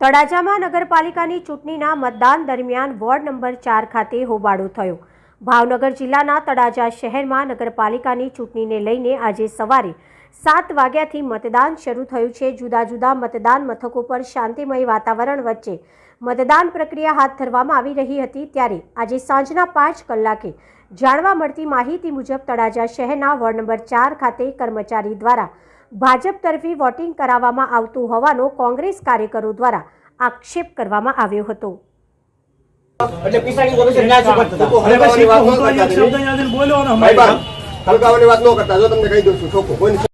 તળાજામાં નગરપાલિકાની ચૂંટણીના મતદાન દરમિયાન વોર્ડ નંબર ચાર ખાતે હોબાળો થયો. ભાવનગર જિલ્લાના તળાજા શહેરમાં નગરપાલિકાની ચૂંટણીને લઈને આજે સવારે સાત વાગ્યાથી મતદાન શરૂ થયું છે. જુદા જુદા મતદાન મથકો પર શાંતિમય વાતાવરણ વચ્ચે મતદાન પ્રક્રિયા હાથ ધરવામાં આવી રહી હતી. ત્યારે આજે સાંજના પાંચ કલાકે જાણવા મળતી માહિતી મુજબ તળાજા શહેરના વોર્ડ નંબર ચાર ખાતે કર્મચારી દ્વારા ભાજપ તરફી વોટિંગ કરાવવામાં આવતું હોવાનો કોંગ્રેસ કાર્યકરો દ્વારા આક્ષેપ કરવામાં આવ્યો હતો. એટલે વાત ન કરતા. જો તમને કહી દઉં છું